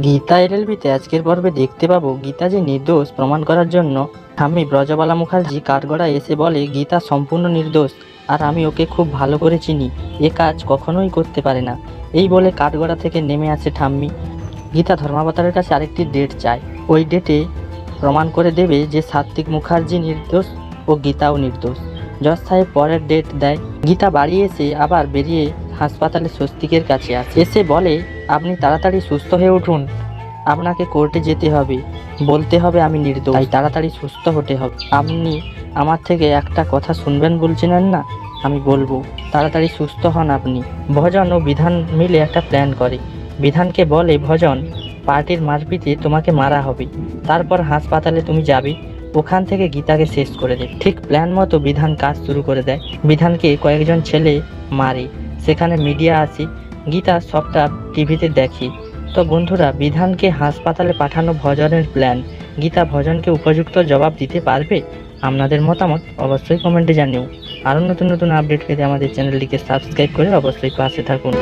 গীতা এলএলবিতে আজকের পর্বে দেখতে পাবো গীতা যে নির্দোষ প্রমাণ করার জন্য। আমি ব্রজবালা মুখার্জি কাঠগড়া এসে বলে, গীতা সম্পূর্ণ নির্দোষ, আর আমি ওকে খুব ভালো করে চিনি, এ কাজ কখনোই করতে পারে না। এই বলে কাঠগড়া থেকে নেমে আসে ঠাম্মি। গীতা ধর্মাবতারের কাছে আরেকটি ডেট চায়। ওই ডেটে প্রমাণ করে দেবে যে সাত্বিক মুখার্জি নির্দোষ ও গীতাও নির্দোষ। জজ সাহেব পরের ডেট দেয়। গীতা বাড়ি এসে আবার বেরিয়ে হাসপাতালে স্বস্তিকের কাছে আসে। এসে বলে আপনি তাড়াতাড়ি সুস্থ হয়ে উঠুন। আপনাকে কোর্টে যেতে হবে। বলতে হবে আমি নির্দোষ। তাই তাড়াতাড়ি সুস্থ হতে হবে। আপনি আমার থেকে একটা কথা শুনবেন বলছিলেন না? আমি বলব, তাড়াতাড়ি সুস্থ হন আপনি। ভজন ও বিধান মিলে একটা প্ল্যান করে। বিধানকে বলে, ভজন, পার্টির মারপিটে তোমাকে মারা হবে। তারপর হাসপাতালে তুমি যাবে। ওখান থেকে গীতাকে শেষ করে দেয় ঠিক প্ল্যান মতো বিধান কাজ শুরু করে দেয়। বিধানকে কয়েকজন ছেলে মারে। সেখানে মিডিয়া আসে। গীতা সবটা টিভিতে দেখি। তো বন্ধুরা, বিধানকে হাসপাতালে পাঠানো ভজনের প্ল্যান গীতা ভজনকে উপযুক্ত জবাব দিতে পারবে? আপনাদের মতামত অবশ্যই কমেন্টে জানিও। আরও নতুন নতুন আপডেট পেতে আমাদের চ্যানেলটিকে সাবস্ক্রাইব করে অবশ্যই পাশে থাকুন।